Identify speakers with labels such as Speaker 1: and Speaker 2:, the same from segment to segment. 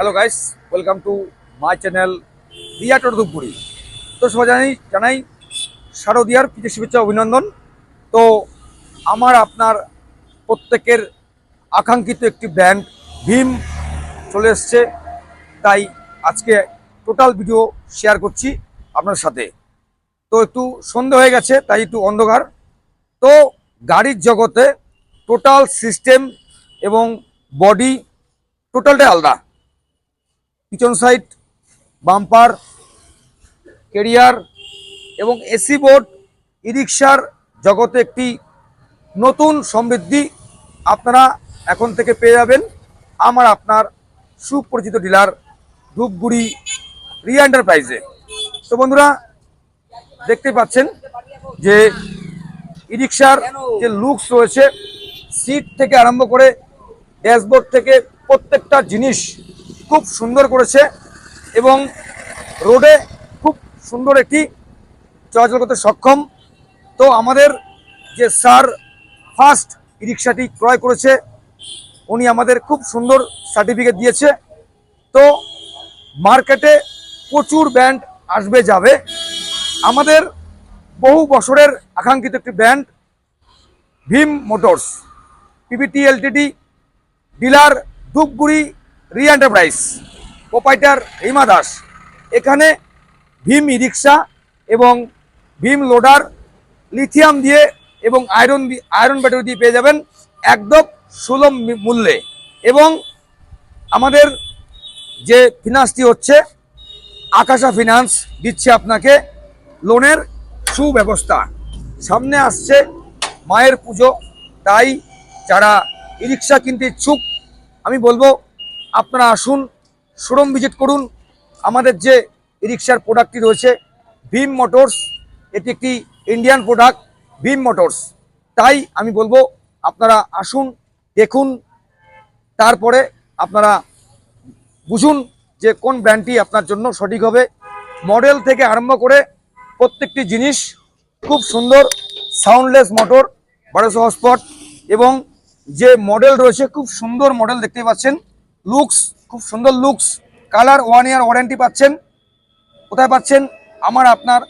Speaker 1: Hello guys welcome to my channel Riya টরদুপুরি তো সবাই জানাই জানাই, শারদিয়ার প্রীতি শুভেচ্ছা, অভিনন্দন। তো আমার, আপনার প্রত্যেকের আকাঙ্ক্ষিত একটি ব্র্যান্ড ভীম, চলে এসছে। তাই আজকে টোটাল ভিডিও শেয়ার করছি আপনার সাথে। তো একটু সন্ধে হয়ে গেছে, তাই একটু অন্ধকার। তো গাড়ির জগতে টোটাল সিস্টেম এবং বডি টোটালটাই আলাদা। পিছন সাইড বাম্পার কেরিয়ার এবং এসি বোর্ড ই রিক্সার জগতে একটি নতুন সমৃদ্ধি আপনারা এখন থেকে পেয়ে যাবেন। আমার আপনার সুপরিচিত ডিলার ধূপগুড়ি রি এন্টারপ্রাইজে তো বন্ধুরা, দেখতে পাচ্ছেন যে ই রিক্সার যে লুকস রয়েছে সিট থেকে আরম্ভ করে ড্যাশবোর্ড থেকে প্রত্যেকটা জিনিস খুব সুন্দর করেছে এবং রোডে খুব সুন্দর একটি চলাচল করতে সক্ষম। তো আমাদের যে স্যার ফার্স্ট ই রিক্সাটি ক্রয় করেছে, উনি আমাদের খুব সুন্দর সার্টিফিকেট দিয়েছে। তো মার্কেটে প্রচুর ব্র্যান্ড আসবে, যাবে। আমাদের বহু বছরের আকাঙ্ক্ষিত একটি brand Bheem motors. PVT LTD dealer Dhupguri রি এন্টারপ্রাইজ, প্রোপাইটার হিমা দাস। এখানে ভীম রিক্সা এবং ভীম লোডার, লিথিয়াম দিয়ে এবং আয়রন আয়রন ব্যাটারি দিয়ে পেয়ে যাবেন একদম সুলভ মূল্যে। এবং আমাদের যে ফিনান্সটি হচ্ছে, আকাশা ফিনান্স দিচ্ছে আপনাকে লোনের সুব্যবস্থা। সামনে আসছে মায়ের পুজো, তাই যারা ই রিক্সা কিনতে ইচ্ছুক, আমি বলব আপনারা আসুন শোরুম ভিজিট করুন। আমাদের যে রিক্সার প্রোডাক্টটি রয়েছে, ভীম মোটরস, এটি একটি ইন্ডিয়ান প্রোডাক্ট ভীম মোটরস। তাই আমি বলব, আপনারা আসুন, দেখুন, তারপরে আপনারা বুঝুন যে কোন ব্র্যান্ডটি আপনার জন্য সঠিক হবে। মডেল থেকে আরম্ভ করে প্রত্যেকটি জিনিস খুব সুন্দর সাউন্ডলেস মোটর বারোশো হসপট এবং যে মডেল রয়েছে, খুব সুন্দর মডেল দেখতে পাচ্ছেন। লুকস খুব সুন্দর looks colour one year warranty পাচ্ছেন। কোথায় পাচ্ছেন? আমার আপনার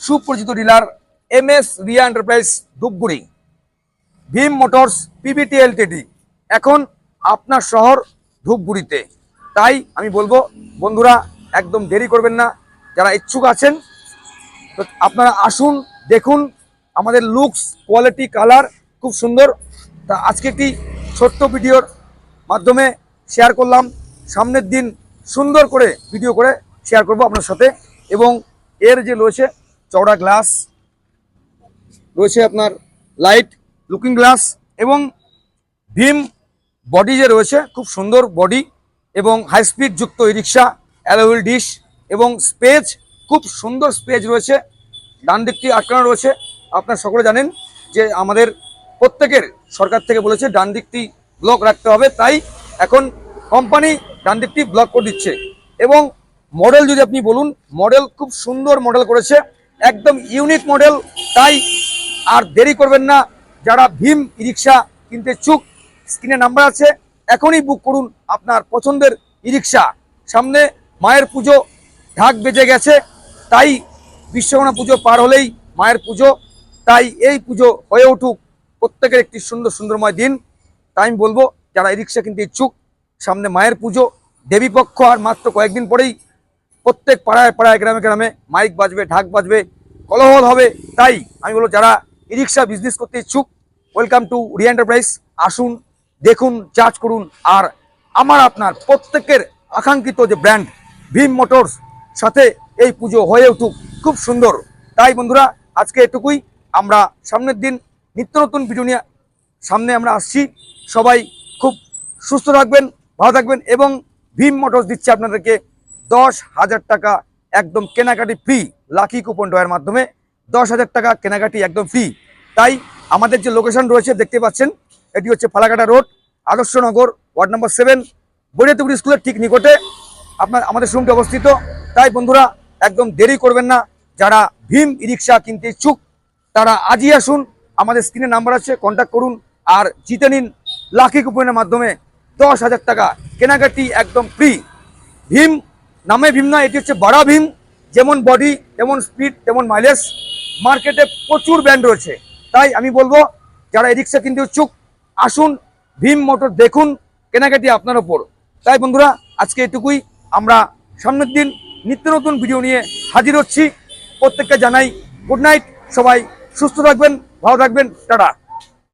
Speaker 1: সুপরিচিত dealer M S Riya enterprise Dhupguri. Bheem motors PVT LTD এখন আপনার শহর ধূপগুড়িতে। তাই আমি বলব, বন্ধুরা, একদম দেরি করবেন না। যারা ইচ্ছুক আছেন, তো আপনারা আসুন, দেখুন, আমাদের লুকস কোয়ালিটি কালার খুব সুন্দর। তা আজকে একটি ছোট্ট ভিডিওর মাধ্যমে শেয়ার করলাম। সামনের দিন সুন্দর করে ভিডিও করে শেয়ার করব আপনার সাথে। এবং এর যে রয়েছে চওড়া গ্লাস রয়েছে আপনার লাইট লুকিং গ্লাস এবং ভীম বডি যে রয়েছে, খুব সুন্দর বডি এবং হাই স্পিড যুক্ত ই রিক্সা অ্যালোহুইল ডিশ এবং স্পেজ খুব সুন্দর স্পেজ রয়েছে। ডান দিকটি আটকানো রয়েছে। আপনার সকলে জানেন যে আমাদের প্রত্যেকের সরকার থেকে বলেছে, ডান দিকটি ব্লক রাখতে হবে। তাই এখন কোম্পানি ডান দিকটি ব্লক করে দিচ্ছে। এবং মডেল যদি আপনি বলুন মডেল খুব সুন্দর মডেল করেছে, একদম ইউনিক মডেল তাই আর দেরি করবেন না। যারা ভীম ই রিক্সা কিনতে চুক স্ক্রিনে নাম্বার আছে, এখনই বুক করুন আপনার পছন্দের ই রিক্সা সামনে মায়ের পুজো, ঢাক বেজে গেছে, তাই বিশ্বকর্মা পুজো পার হলেই মায়ের পুজো, তাই এই পুজো হয়ে উঠুক। প্রত্যেকের একটি সুন্দর সুন্দরময় দিন। তাই আমি বলব যারা ই রিক্সা কিনতে ইচ্ছুক, সামনে মায়ের পুজো দেবীপক্ষ আর মাত্র কয়েকদিন পরেই প্রত্যেক পাড়ায় পাড়ায়, গ্রামে গ্রামে মাইক বাজবে, ঢাক বাজবে, কলহল হবে। তাই আমি বলব, যারা ই রিক্সা বিজনেস করতে ইচ্ছুক ওয়েলকাম টু রি এন্টারপ্রাইজ আসুন, দেখুন চার্জ করুন। আর আমার, আপনার প্রত্যেকের আকাঙ্ক্ষিত যে ব্র্যান্ড ভীম মোটরস সাথে এই পুজো হয়ে উঠুক, খুব সুন্দর। তাই বন্ধুরা, আজকে এটুকুই। আমরা সামনের দিন নিত্য নতুন ভিডিও নিয়ে সামনে আমরা আসছি। সবাই সুস্থ থাকবেন, ভালো থাকবেন এবং ভীম মোটরস দিচ্ছে আপনাদেরকে দশ হাজার টাকা একদম কেনাকাটি ফ্রি লাকি কুপন ডয়ের মাধ্যমে দশ হাজার টাকা কেনাকাটি একদম ফ্রি তাই আমাদের যে লোকেশন রয়েছে দেখতে পাচ্ছেন, এটি হচ্ছে Falakata road Adarshnagar ward number seven Bairatupur স্কুলের ঠিক নিকটে আপনার, আমাদের শোরুমটি অবস্থিত। তাই বন্ধুরা, একদম দেরি করবেন না, যারা ভীম ই রিক্সা কিনতে ইচ্ছুক, তারা আজই আসুন। আমাদের স্ক্রিনে নাম্বার আছে কন্ট্যাক্ট করুন। আর জিতে নিন লাকি কুপনের মাধ্যমে দশ হাজার টাকা। কেনাকাটি একদম ফ্রি ভীম, নামে ভীম না এটি হচ্ছে বড়া ভীম। যেমন বডি তেমন স্পিড তেমন মাইলেজ মার্কেটে প্রচুর ব্র্যান্ড রয়েছে। তাই আমি বলব, যারা এই রিক্সা কিনতে ইচ্ছুক, আসুন, ভীম মোটর দেখুন, কেনাকাটি আপনার ওপর তাই বন্ধুরা, আজকে এটুকুই। আমরা সামনের দিন নিত্য নতুন ভিডিও নিয়ে হাজির হচ্ছি। প্রত্যেককে জানাই গুড নাইট সবাই সুস্থ থাকবেন, ভালো থাকবেন। টাটা।